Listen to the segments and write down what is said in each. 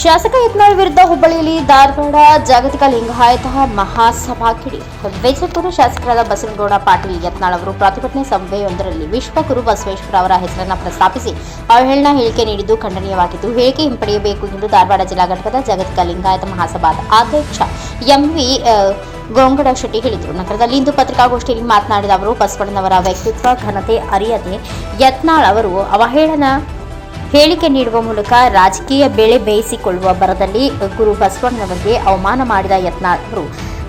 ಶಾಸಕ ಯತ್ನಾಳ್ ವಿರುದ್ಧ ಹುಬ್ಬಳ್ಳಿಯಲ್ಲಿ ಧಾರವಾಡ ಜಾಗತಿಕ ಲಿಂಗಾಯತ ಮಹಾಸಭಾ ಕಿಡಿ. ವಿಜಯಪುರ ಶಾಸಕರಾದ ಬಸವನಗೌಡ ಪಾಟೀಲ್ ಯತ್ನಾಳ್ ಅವರು ಪ್ರತಿಭಟನೆ ಸಭೆಯೊಂದರಲ್ಲಿ ವಿಶ್ವಗುರು ಬಸವೇಶ್ವರ ಅವರ ಹೆಸರನ್ನು ಪ್ರಸ್ತಾಪಿಸಿ ಅವಹೇಳನ ಹೇಳಿಕೆ ನೀಡಿದ್ದು ಖಂಡನೀಯವಾಗಿದ್ದು, ಹೇಳಿಕೆ ಹಿಂಪಡೆಯಬೇಕು ಎಂದು ಧಾರವಾಡ ಜಿಲ್ಲಾ ಘಟಕದ ಜಾಗತಿಕ ಲಿಂಗಾಯತ ಮಹಾಸಭಾದ ಅಧ್ಯಕ್ಷ ಎಂವಿ ಗೋಂಗಡ ಶೆಟ್ಟಿ ಹೇಳಿದರು. ನಗರದಲ್ಲಿ ಇಂದು ಪತ್ರಿಕಾಗೋಷ್ಠಿಯಲ್ಲಿ ಮಾತನಾಡಿದ ಅವರು, ಬಸವಣ್ಣನವರ ವ್ಯಕ್ತಿತ್ವ ಘನತೆ ಅರಿಯದೆ ಯತ್ನಾಳ್ ಅವರು ಅವಹೇಳನ ಹೇಳಿಕೆ ನೀಡುವ ಮೂಲಕ ರಾಜಕೀಯ ಬೆಳೆ ಬೇಯಿಸಿಕೊಳ್ಳುವ ಬರದಲ್ಲಿ ಗುರು ಬಸವಣ್ಣನವರಿಗೆ ಅವಮಾನ ಮಾಡಿದ ಯತ್ನಾಳ್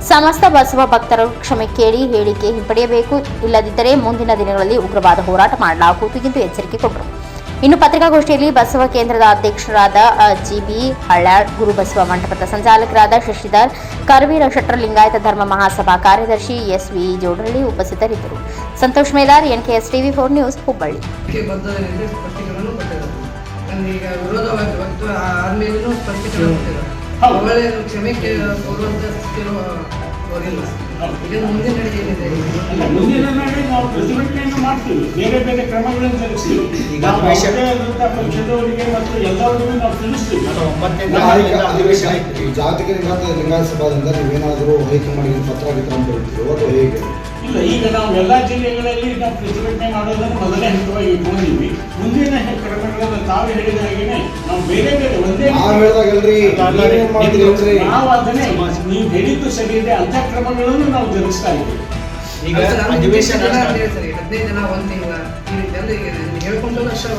ಸಮಸ್ತ ಬಸವ ಭಕ್ತರು ಕ್ಷಮೆ ಕೇಳಿ ಹೇಳಿಕೆ ಹಿಂಪಡೆಯಬೇಕು. ಇಲ್ಲದಿದ್ದರೆ ಮುಂದಿನ ದಿನಗಳಲ್ಲಿ ಉಗ್ರವಾದ ಹೋರಾಟ ಮಾಡಲಾಗುವುದು ಎಂದು ಎಚ್ಚರಿಕೆ ಕೊಟ್ಟರು. ಇನ್ನು ಪತ್ರಿಕಾಗೋಷ್ಠಿಯಲ್ಲಿ ಬಸವ ಕೇಂದ್ರದ ಅಧ್ಯಕ್ಷರಾದ ಜಿಬಿ ಹಳ್ಳಾಳ್ ಗುರು ಬಸವ ಮಂಟಪದ ಸಂಚಾಲಕರಾದ ಶಶಿಧರ್, ಕರ್ವೀರ ಶಟ್ರ ಲಿಂಗಾಯತ ಧರ್ಮ ಮಹಾಸಭಾ ಕಾರ್ಯದರ್ಶಿ ಎಸ್ ವಿ ಜೋಡಳ್ಳಿ ಉಪಸ್ಥಿತರಿದ್ದರು. Santosh Melar NKS TV four news, Hubballi. ಈಗ ವಿರೋಧವಾಗಿ ಬಂತು ಆದ್ಮೇಲೂ. ಒಳ್ಳೆ ಕ್ಷಮೆ ಕೊಡುವಂತ ಸ್ಥಿತಿಯೂ ಅವರಿಲ್ಲ ಇದನ್ನು ಮುಂದಿನ ಏನಿದೆ? ಮುಂದಿನ ನಾವು ಪ್ರತಿಭಟನೆಯನ್ನು ಮಾಡ್ತೀವಿ. ಬೇರೆ ಬೇರೆ ಕ್ರಮಗಳನ್ನು ಜರುಗಿಸ್ತೀವಿ ನಾವು ಪಕ್ಷದವರಿಗೆ ಮತ್ತು ನಾವು ತಿಳಿಸ್ತೀವಿ. ಜಾಗತಿಕ ಲಿಂಗಾಯತ ಸಭಾದಿಂದ ನೀವೇನಾದರೂ ಹೈಕಮಾಂಡ್ಗೆ ಪತ್ರ ವಿತರಣೆ ಅಥವಾ ಹೇಗೆ? ಇಲ್ಲ ಈಗ ನಾವು ಎಲ್ಲ ಜಿಲ್ಲೆಗಳಲ್ಲಿ ನಾವು ಪ್ರತಿಭಟನೆ ಮಾಡೋದನ್ನು ಮೊದಲೇ ಹಂತವಾಗಿ ಇಟ್ಕೊಂಡಿದ್ವಿ. ಮುಂದಿನ ಕ್ರಮಗಳನ್ನು ತಾವು ಹೇಳಿದ ಹಾಗೇನೆ ನಾವು ಬೇರೆ ಬೇರೆ ಒಂದೇ ನಾವ್ ಅದನ್ನೇ ನೀವು ಹೇಳಿದ್ದು ಸರಿ ಇದೆ ಅಂತ ಕ್ರಮಗಳನ್ನು ನಾವು ಜರುಗಿಸ್ತಾ ಇದ್ದೀವಿ. ಈಗ ಅಧಿವೇಶನ ಜನ ಹದಿನೈದು ಒಂದು ತಿಂಗಳ ಈ ಹೇಳ್ಕೊಂಡು ಅಷ್ಟೇ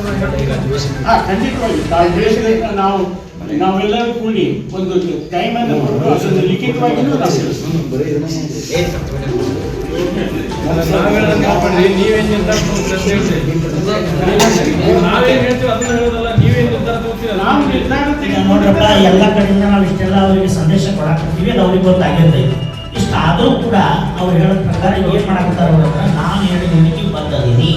ಖಂಡಿತವಾಗಿ ನಾವು ನಾವೆಲ್ಲರೂ ಕೂಡಿ ಒಂದು ಟೈಮ್ ಅನ್ನು ಕೊಟ್ಟು ಬರೀ ನೀವೇನ್ ನೋಡ್ರಪ್ಪ ಎಲ್ಲ ಕಡೆಯಿಂದ ನಾವು ಇಷ್ಟೆಲ್ಲ ಅವರಿಗೆ ಸಂದೇಶ ಕೊಡಾಕತ್ತೀವಿ ಅದು ಅವ್ರಿಗೆ ಗೊತ್ತಾಗಿದೆ ಇಷ್ಟ ಆದರೂ ಕೂಡ ಅವ್ರು ಹೇಳೋ ಪ್ರಕಾರ ಏನ್ ಮಾಡಾಕತ್ತಾರ ಅವ್ರ ಹೇಳಿದ ನಾನು ಬಂದಿದ್ದೀನಿ ಬದ್ದದೀನಿ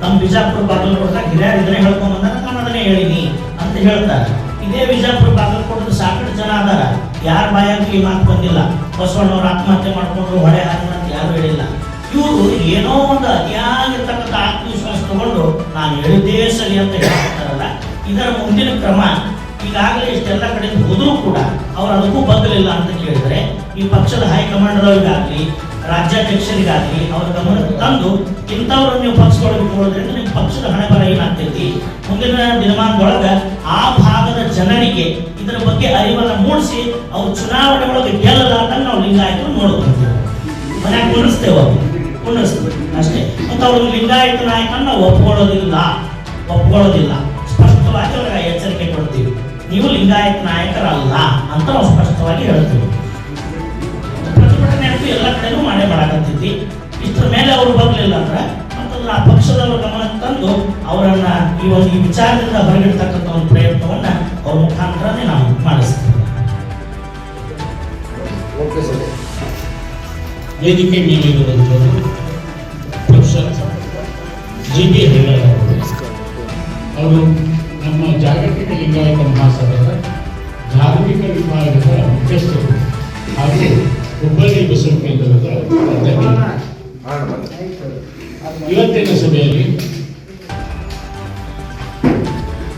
ನಮ್ಮ ಬಿಜಾಪುರ ಬಾಗಲಕೋಟ ಹಿರಿಯರ್ ಇದನ್ನೇ ಹೇಳ್ಕೊಂಡ್ ಬಂದ ನಾನು ಅದನ್ನೇ ಹೇಳಿನಿ ಅಂತ ಹೇಳ್ತಾರೆ. ಇದೇ ವಿಜಾಪುರ ಬಾಗಲಕೋಟದ ಸಾಕಷ್ಟು ಜನ ಅದಾರ. ಯಾರ ಬಾಯಾಗಿ ಈ ಮಾತು ಬಂದಿಲ್ಲ. ಬಸವಣ್ಣವ್ರು ಆತ್ಮಹತ್ಯೆ ಮಾಡ್ಕೊಂಡ್ರು ಹೊಡೆ ಹಾಕಿದ್ರು ಅಂತ ಯಾರು ಹೇಳಿಲ್ಲ. ಇವರು ಏನೋ ಒಂದು ಅತಿಯಾಗಿರ್ತಕ್ಕಂಥ ಆತ್ಮವಿಶ್ವಾಸ ತಗೊಂಡು ನಾನು ಹೇಳಿದ್ದೇ ಸರಿ ಅಂತ ಹೇಳ್ತಾರಲ್ಲ, ಇದರ ಮುಂದಿನ ಕ್ರಮ ಈಗಾಗಲೇ ಇಷ್ಟೆಲ್ಲ ಕಡೆ ಹೋದರೂ ಕೂಡ ಅವ್ರು ಅದಕ್ಕೂ ಬದಲಿಲ್ಲ ಅಂತ ಕೇಳಿದ್ರೆ, ಈ ಪಕ್ಷದ ಹೈಕಮಾಂಡ್ರವರಿಗಾಗಲಿ ರಾಜ್ಯಾಧ್ಯಕ್ಷರಿಗಾಗಲಿ ಅವ್ರ ಗಮನಕ್ಕೆ ತಂದು ಇಂಥವ್ರನ್ನ ನೀವು ಪಕ್ಷದೊಳಗೆ ಇಟ್ಕೊಳ್ಳೋದ್ರಿಂದ ನಿಮ್ಮ ಪಕ್ಷದ ಹಣೆ ಬರ ಏನಾಗ್ತೈತಿ? ಮುಂದಿನ ದಿನಮಾನದೊಳಗೆ ಆ ಜನರಿಗೆ ಇದರ ಬಗ್ಗೆ ಅರಿವನ್ನ ಮೂಡಿಸಿ ಅವ್ರು ಚುನಾವಣೆ ಒಳಗೆ ಅಂತ ನಾವು ಲಿಂಗಾಯತರು ನೋಡ್ಕೊಂತೀವಿ ಮನ್ಯಾಗ ಕುಣಿಸ್ತೇವೆ ಅವ್ರು ಅಷ್ಟೇ. ಮತ್ತು ಅವರು ಲಿಂಗಾಯತ ನಾಯಕನ ಒಪ್ಕೊಳ್ಳೋದಿಲ್ಲ ಒಪ್ಕೊಳ್ಳೋದಿಲ್ಲ. ಸ್ಪಷ್ಟವಾಗಿ ಅವ್ರಿಗೆ ಎಚ್ಚರಿಕೆ ಕೊಡ್ತೀವಿ. ನೀವು ಲಿಂಗಾಯತ ನಾಯಕರಲ್ಲ ಅಂತ ನಾವು ಸ್ಪಷ್ಟವಾಗಿ ಹೇಳ್ತೀವಿ. ಪ್ರತಿಭಟನೆ ಅಂತೂ ಎಲ್ಲ ಕಡೆನೂ ಮಾಡೇ ಮಾಡಕತ್ತಿದ್ವಿ. ಇಷ್ಟರ ಮೇಲೆ ಅವರು ಬರಲಿಲ್ಲ ಅಂದ್ರೆ ಮತ್ತದನ್ನ ಆ ಪಕ್ಷದವರು ಗಮನಕ್ಕೆ ತಂದು ಅವರನ್ನ ಈ ಒಂದು ಈ ವಿಚಾರದಿಂದ ಹೊರಗಿಡ್ತಕ್ಕಂಥ ಒಂದು ಪ್ರಯತ್ನವನ್ನ ಅವ್ರ ಮುಖಾಂತರನೇ ನಾವು ಮಾಡಿಸ್ತೀವಿ ಓಕೆ ಸರ್ ವೇದಿಕೆ ಮೇಲಿರುವಂಥದ್ದು ಪ್ರೊಫೆಸರ್ ಜಿ ಬಿ ಹೆಳ್ಳರ್ ಅವರು ಅವರು ನಮ್ಮ ಜಾಗತಿಕ ಲಿಂಗಾಯತ ಮಹಾಸಭಾದ ಧಾರ್ಮಿಕ ವಿಭಾಗದ ಮುಖ್ಯಸ್ಥರು ಹಾಗೂ ಹುಬ್ಬಳ್ಳಿ ಬಸವ ಕೇಂದ್ರದ ಅಧ್ಯಕ್ಷರು ಇವತ್ತಿನ ಸಭೆಯಲ್ಲಿ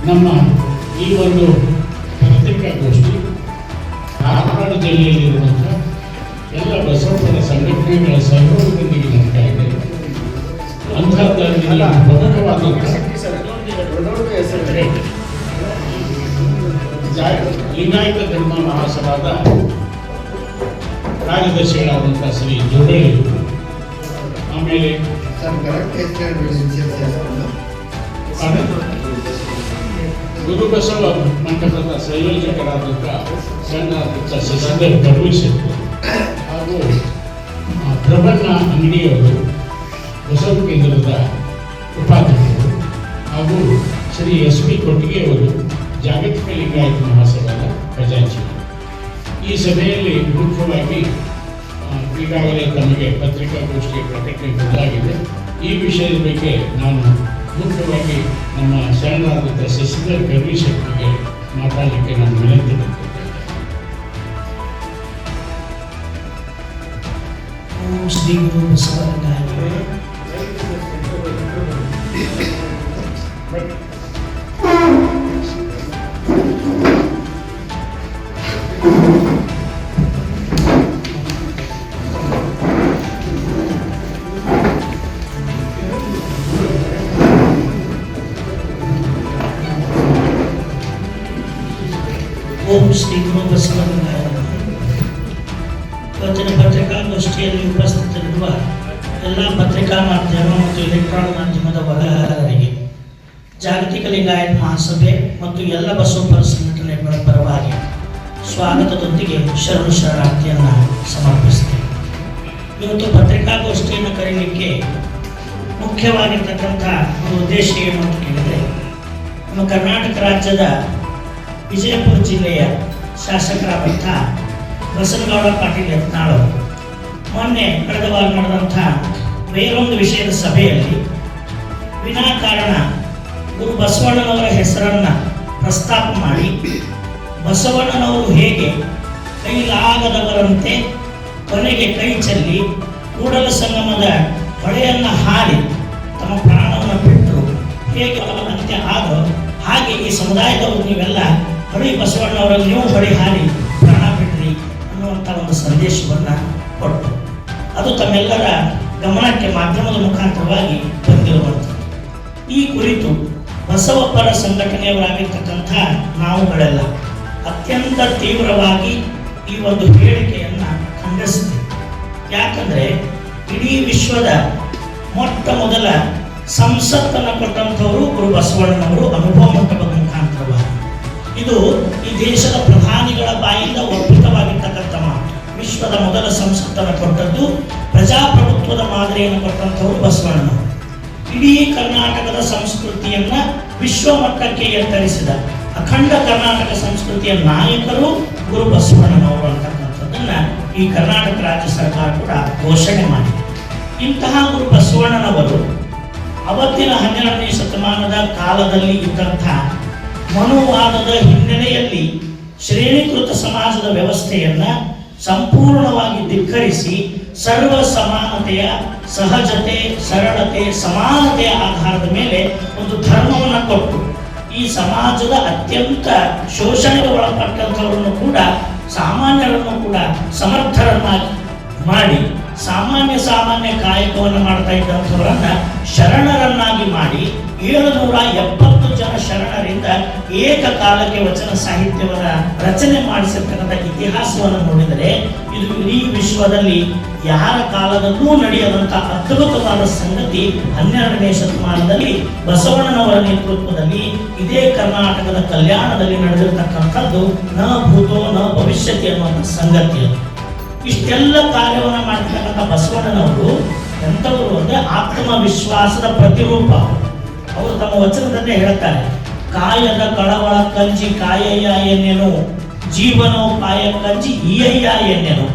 ನಮ್ಮ ಈ ಒಂದು ಪತ್ರಿಕಾಗೋಷ್ಠಿ ಧಾರವಾಡ ಜಿಲ್ಲೆಯಲ್ಲಿರುವಂಥ ಎಲ್ಲ ಬಸವಣ್ಣನ ಸಂಘಟನೆಗಳ ಸಹಯೋಗದೊಂದಿಗೆ ನಡೀತಾ ಇದೆ. ಅಂತಹದ್ದಾಗಿ ಪ್ರಮುಖವಾದ ಲಿಂಗಾಯತ ಧರ್ಮ ಮಹಾಸಭಾದ ಕಾರ್ಯದರ್ಶಿಗಳಾದಂಥ ಶ್ರೀ ಜೋಡಳ್ಳಿ ಆಮೇಲೆ ಸರ್ ಕರೆಕ್ಟ್ ಹೆಸರು ಹೇಳ್ಬಿಡಿ ಗುರು ಬಸವ ಮಂಟಪದ ಸಂಯೋಜಕರಾದಂಥ ಸಣ್ಣ ಶಶಿಧರ್ ಕರ್ವೀಶ್ ಹಾಗೂ ಪ್ರಬಣ್ಣ ಅಂಗಡಿಯವರು ಬಸವ ಕೇಂದ್ರದ ಉಪಾಧ್ಯಕ್ಷರು ಹಾಗೂ ಶ್ರೀ ಎಸ್ ಪಿ ಕೊಟ್ಟಿಗೆಯವರು ಜಾಗತಿಕ ಲಿಂಗಾಯತ ಮಹಾಸಭಾದ ಖಜಾಂಚಿ ಈ ಸಭೆಯಲ್ಲಿ ಮುಖ್ಯವಾಗಿ ಈಗಾಗಲೇ ತಮಗೆ ಪತ್ರಿಕಾಗೋಷ್ಠಿಯ ಪ್ರಕಟಣೆ ಕೊಡಲಾಗಿದೆ ಈ ವಿಷಯದ ಬಗ್ಗೆ ನಾನು ಮುಖ್ಯವಾಗಿ ನಮ್ಮ ಶರಣರಾದಂಥ ಶಶಿಧರ್ ಕರ್ವೀಶ್ ಅವರಿಗೆ ಮಾತಾಡಲಿಕ್ಕೆ ನಾನು ವಿನಂತಿ ಶ್ರೀ ಗುರು ಬಸವಲಿಂಗಾಯ ಓಂ ಶ್ರೀ ಗುರು ಬಸವಲಿಂಗಾಯ ನಮಃ. ಇವತ್ತಿನ ಪತ್ರಿಕಾಗೋಷ್ಠಿಯಲ್ಲಿ ಉಪಸ್ಥಿತರಿರುವ ಎಲ್ಲ ಪತ್ರಿಕಾ ಮಾಧ್ಯಮ ಮತ್ತು ಎಲೆಕ್ಟ್ರಾನಿಕ್ ಮಾಧ್ಯಮದ ವರಹರಿಗೆ ಜಾಗತಿಕ ಲಿಂಗಾಯತ್ ಮಹಾಸಭೆ ಮತ್ತು ಎಲ್ಲ ಬಸವಪರ ಸಂಘಟನೆಗಳ ಪರವಾಗಿ ಸ್ವಾಗತದೊಂದಿಗೆ ಶರಣು ಶರಣಾರ್ಥಿಯನ್ನು ಸಮರ್ಪಿಸ್ತೇವೆ ಇವತ್ತು ಪತ್ರಿಕಾಗೋಷ್ಠಿಯನ್ನು ಕರೀಲಿಕ್ಕೆ ಮುಖ್ಯವಾಗಿರ್ತಕ್ಕಂಥ ಒಂದು ಉದ್ದೇಶ ಏನು ಅಂತ ಕೇಳಿದರೆ, ನಮ್ಮ ಕರ್ನಾಟಕ ರಾಜ್ಯದ ವಿಜಯಪುರ ಜಿಲ್ಲೆಯ ಶಾಸಕರಾದಂಥ ಬಸನಗೌಡ ಪಾಟೀಲ್ ಯತ್ನಾಳು. ಮೊನ್ನೆ ಕಳೆದ ವಾರ ನಡೆದಂಥ ಬೇರೊಂದು ವಿಷಯದ ಸಭೆಯಲ್ಲಿ ವಿನಾಕಾರಣ ಗುರು ಬಸವಣ್ಣನವರ ಹೆಸರನ್ನು ಪ್ರಸ್ತಾಪ ಮಾಡಿ, ಬಸವಣ್ಣನವರು ಹೇಗೆ ಕೈಲಾಗದವರಂತೆ ಕೊನೆಗೆ ಕೈ ಚೆಲ್ಲಿ ಕೂಡಲ ಸಂಗಮದ ಹೊಳೆಯನ್ನು ಹಾರಿ ತಮ್ಮ ಪ್ರಾಣವನ್ನು ಬಿಟ್ಟರು ಹೇಗೆ ಅಂತ್ಯ ಆದೋ ಹಾಗೆ ಈ ಸಮುದಾಯದವರು ನೀವೆಲ್ಲ ಹೊಳಿ ಬಸವಣ್ಣವರಲ್ಲಿ ನೀವು ಹೊಳಿ ಹಾರಿ ಪ್ರಾಣ ಬಿಡ್ರಿ ಅನ್ನುವಂಥ ಒಂದು ಸಂದೇಶವನ್ನು ಕೊಟ್ಟರು. ಅದು ತಮ್ಮೆಲ್ಲರ ಗಮನಕ್ಕೆ ಮಾಧ್ಯಮದ ಮುಖಾಂತರವಾಗಿ ಬಂದಿರುವಂಥದ್ದು. ಈ ಕುರಿತು ಬಸವಪರ ಸಂಘಟನೆಯವರಾಗಿರ್ತಕ್ಕಂಥ ನಾವುಗಳೆಲ್ಲ ಅತ್ಯಂತ ತೀವ್ರವಾಗಿ ಈ ಒಂದು ಹೇಳಿಕೆಯನ್ನು ಖಂಡಿಸಿದೆ ಯಾಕಂದರೆ ಇಡೀ ವಿಶ್ವದ ಮೊಟ್ಟ ಮೊದಲ ಸಂಸತ್ತನ್ನು ಕೊಟ್ಟಂಥವರು ಗುರು ಬಸವಣ್ಣನವರು, ಅನುಭವ ಮಟ್ಟ ಮುಖಾಂತರವಾಗಿ ಇದು ಈ ದೇಶದ ಪ್ರಧಾನಿಗಳ ಬಾಯಿಂದ ಒಪ್ಪಿತವಾಗಿರ್ತಕ್ಕಂಥ ಮಾತು. ವಿಶ್ವದ ಮೊದಲ ಸಂಸತ್ತನ್ನು ಕೊಟ್ಟದ್ದು ಪ್ರಜಾಪ್ರಭುತ್ವದ ಮಾದರಿಯನ್ನು ಕೊಟ್ಟಂಥವರು ಬಸವಣ್ಣ. ಇಡೀ ಕರ್ನಾಟಕದ ಸಂಸ್ಕೃತಿಯನ್ನ ವಿಶ್ವ ಮಟ್ಟಕ್ಕೆ ಎತ್ತರಿಸಿದ ಅಖಂಡ ಕರ್ನಾಟಕ ಸಂಸ್ಕೃತಿಯ ನಾಯಕರು ಗುರು ಬಸವಣ್ಣನವರು ಅಂತಕ್ಕಂಥದ್ದನ್ನ ಈ ಕರ್ನಾಟಕ ರಾಜ್ಯ ಸರ್ಕಾರ ಕೂಡ ಘೋಷಣೆ ಮಾಡಿದೆ. ಇಂತಹ ಗುರು ಬಸವಣ್ಣನವರು ಅವತ್ತಿನ ಹನ್ನೆರಡನೇ ಶತಮಾನದ ಕಾಲದಲ್ಲಿ ಇದ್ದಂಥ ಮನುವಾದದ ಹಿನ್ನೆಲೆಯಲ್ಲಿ ಶ್ರೇಣೀಕೃತ ಸಮಾಜದ ವ್ಯವಸ್ಥೆಯನ್ನ ಸಂಪೂರ್ಣವಾಗಿ ಧಿಕ್ಕರಿಸಿ ಸರ್ವ ಸಮಾನತೆಯ ಸಹಜತೆ, ಸರಳತೆ, ಸಮಾನತೆಯ ಆಧಾರದ ಮೇಲೆ ಒಂದು ಧರ್ಮವನ್ನು ಕೊಟ್ಟು ಈ ಸಮಾಜದ ಅತ್ಯಂತ ಶೋಷಣೆಗೆ ಒಳಪಟ್ಟಂಥವರನ್ನು ಕೂಡ, ಸಾಮಾನ್ಯರನ್ನು ಕೂಡ ಸಮರ್ಥರನ್ನಾಗಿ ಮಾಡಿ, ಸಾಮಾನ್ಯ ಸಾಮಾನ್ಯ ಕಾಯಕವನ್ನು ಮಾಡ್ತಾ ಇದ್ದಂಥವರನ್ನ ಶರಣರನ್ನಾಗಿ ಮಾಡಿ ಏಳುನೂರ ಎಪ್ಪತ್ತು ಜನ ಶರಣರಿಂದ ಏಕಕಾಲಕ್ಕೆ ವಚನ ಸಾಹಿತ್ಯವನ್ನ ರಚನೆ ಮಾಡಿಸಿರ್ತಕ್ಕಂಥ ಇತಿಹಾಸವನ್ನು ನೋಡಿದರೆ ಇದು ಇಡೀ ವಿಶ್ವದಲ್ಲಿ ಯಾರ ಕಾಲದಲ್ಲೂ ನಡೆಯದಂಥ ಅದ್ಭುತವಾದ ಸಂಗತಿ ಹನ್ನೆರಡನೇ ಶತಮಾನದಲ್ಲಿ ಬಸವಣ್ಣನವರ ನೇತೃತ್ವದಲ್ಲಿ ಇದೇ ಕರ್ನಾಟಕದ ಕಲ್ಯಾಣದಲ್ಲಿ ನಡೆದಿರತಕ್ಕಂಥದ್ದು ನ ಭೂತೋ ನ ಭವಿಷ್ಯತಿ ಅನ್ನುವಂಥ ಸಂಗತಿ ಇಷ್ಟೆಲ್ಲ ಕಾರ್ಯವನ್ನು ಮಾಡ್ತಕ್ಕಂಥ ಬಸವಣ್ಣನವರು ಎಂಥವರು ಅಂದ್ರೆ ಆತ್ಮವಿಶ್ವಾಸದ ಪ್ರತಿರೂಪ ಅವರು. ತಮ್ಮ ವಚನದನ್ನೇ ಹೇಳ್ತಾರೆ ಕಾಯದ ಕಳವಳ ಕಂಜಿ ಕಾಯಯ್ಯ ಎನ್ನೆನು ಜೀವನೋಪಾಯ ಕಂಜಿ ಈಯಯ್ಯ ಎನ್ನೆನು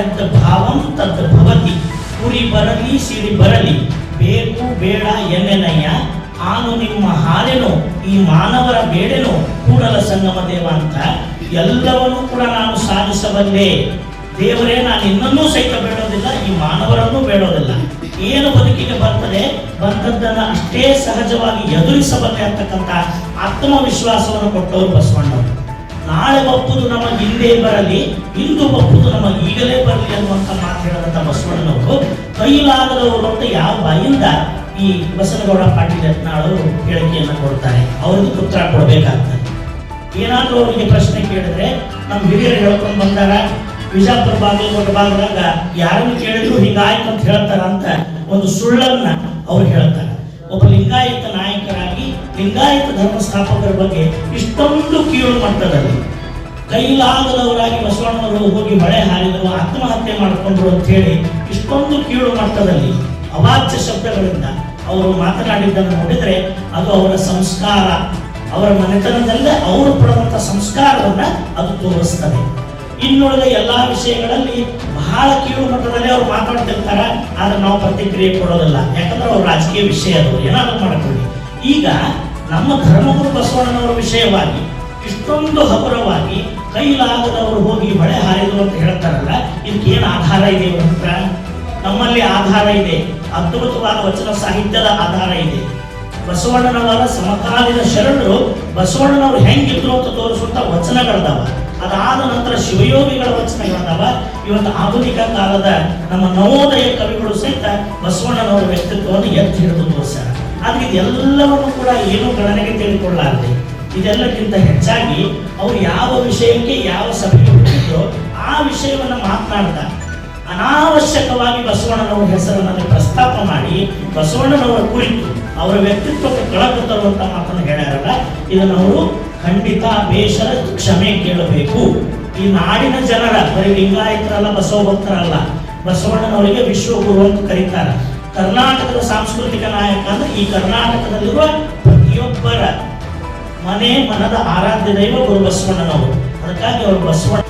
ಎದ್ದ ಭಾವಂ ತದ್ದ ಭವತಿ, ಕುರಿ ಬರಲಿ ಸಿರಿ ಬರಲಿ, ಬೇಕು ಬೇಡ ಎನ್ನೆನಯ್ಯ, ಆನು ನಿಮ್ಮ ಹಾಲೆನು, ಈ ಮಾನವರ ಬೇಡೆನು, ಕೂಡಲ ಸಂಗಮ ದೇವ ಅಂತ ಎಲ್ಲವನ್ನೂ ಕೂಡ ನಾನು ಸಾಧಿಸಬಲ್ಲೆ ದೇವರೇ ನಾನು ಇನ್ನನ್ನೂ ಸಹಿತ ಬೇಡೋದಿಲ್ಲ, ಈ ಮಾನವರನ್ನು ಬೇಡೋದಿಲ್ಲ ಏನು ಬದುಕಿಗೆ ಬರ್ತದೆ ಬಂದದ್ದನ್ನು ಅಷ್ಟೇ ಸಹಜವಾಗಿ ಎದುರಿಸಬಲ್ಲೆ ಅಂತಕ್ಕಂಥ ಆತ್ಮವಿಶ್ವಾಸವನ್ನು ಕೊಟ್ಟವರು ಬಸವಣ್ಣವರು. ನಾಳೆ ಒಪ್ಪುದು ನಮಗೆ ಹಿಂದೆ ಬರಲಿ, ಇಂದು ಒಪ್ಪುದು ನಮಗೆ ಈಗಲೇ ಬರಲಿ ಅನ್ನುವಂಥ ಮಾತು ಹೇಳಿದಂಥ ಬಸವಣ್ಣನವರು, ಕೈಲಾಗದವರು ಅಂತ ಯಾವ ಬಾಯಿಂದ ಈ ಬಸವನಗೌಡ ಪಾಟೀಲ್ ಯತ್ನಾಳರು ಹೇಳಿಕೆಯನ್ನು ಕೊಡ್ತಾರೆ? ಅವ್ರಿಗೆ ಉತ್ತರ ಕೊಡಬೇಕಾಗ್ತದೆ. ಏನಾದರೂ ಅವರಿಗೆ ಪ್ರಶ್ನೆ ಕೇಳಿದ್ರೆ ನಮ್ಮ ಹಿರಿಯರು ಹೇಳ್ಕೊಂಡು ಬಂದಾರ ವಿಜಾಪುರ ಬಾಗಲಕೋಟೆ ಭಾಗದಾಗ ಯಾರನ್ನು ಕೇಳಿದ್ರು ಹಿಂಗಾಯ್ತು ಅಂತ ಹೇಳ್ತಾರ ಅಂತ ಒಂದು ಸುಳ್ಳನ್ನ ಅವ್ರು ಹೇಳ್ತಾರೆ. ಒಬ್ಬ ಲಿಂಗಾಯತ ನಾಯಕರಾಗಿ ಲಿಂಗಾಯತ ಧರ್ಮ ಸ್ಥಾಪಕರ ಬಗ್ಗೆ ಇಷ್ಟೊಂದು ಕೀಳು ಮಟ್ಟದಲ್ಲಿ ಕೈಲಾಗದವರಾಗಿ ಬಸವಣ್ಣವರು ಹೋಗಿ ಮಳೆ ಹಾರಿದರು, ಆತ್ಮಹತ್ಯೆ ಮಾಡಿಕೊಂಡ್ರು ಅಂತ ಹೇಳಿ ಇಷ್ಟೊಂದು ಕೀಳು ಮಟ್ಟದಲ್ಲಿ ಅವಾಚ್ಯ ಶಬ್ದಗಳಿಂದ ಅವರು ಮಾತನಾಡಿದ್ದನ್ನು ನೋಡಿದರೆ ಅದು ಅವರ ಸಂಸ್ಕಾರ. ಅವರ ಮನೆತನದಲ್ಲೇ ಅವರು ಪಡೆದಂಥ ಸಂಸ್ಕಾರವನ್ನ ಅದು ತೋರಿಸ್ತದೆ. ಇನ್ನುಳಿದ ಎಲ್ಲಾ ವಿಷಯಗಳಲ್ಲಿ ಬಹಳ ಕೀಳು ಮಟ್ಟದಲ್ಲಿ ಅವ್ರು ಮಾತಾಡ್ತಿರ್ತಾರ, ಆದ್ರೆ ನಾವು ಪ್ರತಿಕ್ರಿಯೆ ಕೊಡೋದಿಲ್ಲ. ಯಾಕಂದ್ರೆ ಅವ್ರ ರಾಜಕೀಯ ವಿಷಯ ಅದು ಏನಾದ್ರು ಮಾಡ್ಕೊಳ್ಳಿ. ಈಗ ನಮ್ಮ ಧರ್ಮಗುರು ಬಸವಣ್ಣನವರ ವಿಷಯವಾಗಿ, ಇಷ್ಟೊಂದು ಹಗುರವಾಗಿ ಕೈಲಾಗದವರು ಹೋಗಿ ಹೊಳೆ ಹಾರಿದ್ರು ಅಂತ ಹೇಳ್ತಾರಲ್ಲ, ಇದಕ್ಕೆ ಏನು ಆಧಾರ ಇದೆ ಅಂತ ನಮ್ಮಲ್ಲಿ ಆಧಾರ ಇದೆ. ಅದ್ಭುತವಾದ ವಚನ ಸಾಹಿತ್ಯದ ಆಧಾರ ಇದೆ. ಬಸವಣ್ಣನವರ ಸಮಕಾಲೀನ ಶರಣರು ಬಸವಣ್ಣನವರು ಹೆಂಗಿದ್ರು ಅಂತ ತೋರಿಸುವಂತ ವಚನಗಳದಾವ ಅದಾದ ನಂತರ ಶಿವಯೋಗಿಗಳ ವಚನಗಳನ್ನವ ಇವತ್ತು ಆಧುನಿಕ ಕಾಲದ ನಮ್ಮ ನವೋದಯ ಕವಿಗಳು ಸಹಿತ ಬಸವಣ್ಣನವರ ವ್ಯಕ್ತಿತ್ವವನ್ನು ಎತ್ತಿ ಹಿಡಿದು ತೋರಿಸ್ಯಾರ. ಆದ್ರೆ ಇದೆಲ್ಲವನ್ನು ಕೂಡ ಏನು ಗಣನೆಗೆ ತೆಗೆದುಕೊಳ್ಳಲಾರದೆ? ಇದೆಲ್ಲಕ್ಕಿಂತ ಹೆಚ್ಚಾಗಿ ಅವರು ಯಾವ ವಿಷಯಕ್ಕೆ ಯಾವ ಸಭೆಗೆ ಹುಟ್ಟಿದ್ರು ಆ ವಿಷಯವನ್ನು ಮಾತನಾಡಿದ. ಅನಾವಶ್ಯಕವಾಗಿ ಬಸವಣ್ಣನವರ ಹೆಸರನ್ನು ಪ್ರಸ್ತಾಪ ಮಾಡಿ ಬಸವಣ್ಣನವರ ಕುರಿತು ಅವರ ವ್ಯಕ್ತಿತ್ವಕ್ಕೆ ಕಳಕು ತರುವಂತ ಮಾತನ್ನು ಹೇಳ್ಯಾರಲ್ಲ. ಇದನ್ನು ಅವರು ಖಂಡಿತ ಬೇಷರ ಕ್ಷಮೆ ಕೇಳಬೇಕು. ಈ ನಾಡಿನ ಜನರ, ಬರೀ ಲಿಂಗಾಯತರಲ್ಲ ಬಸವ ಭಕ್ತರಲ್ಲ ಬಸವಣ್ಣನವರಿಗೆ ವಿಶ್ವಗುರು ಅಂತ ಕರೀತಾರೆ. ಕರ್ನಾಟಕದ ಸಾಂಸ್ಕೃತಿಕ ನಾಯಕ ಅಂದ್ರೆ ಈ ಕರ್ನಾಟಕದಲ್ಲಿರುವ ಪ್ರತಿಯೊಬ್ಬರ ಮನೆ ಮನದ ಆರಾಧ್ಯ ದೈವ ಗುರು ಬಸವಣ್ಣನವರು. ಅದಕ್ಕಾಗಿ ಅವರು ಬಸವಣ್ಣ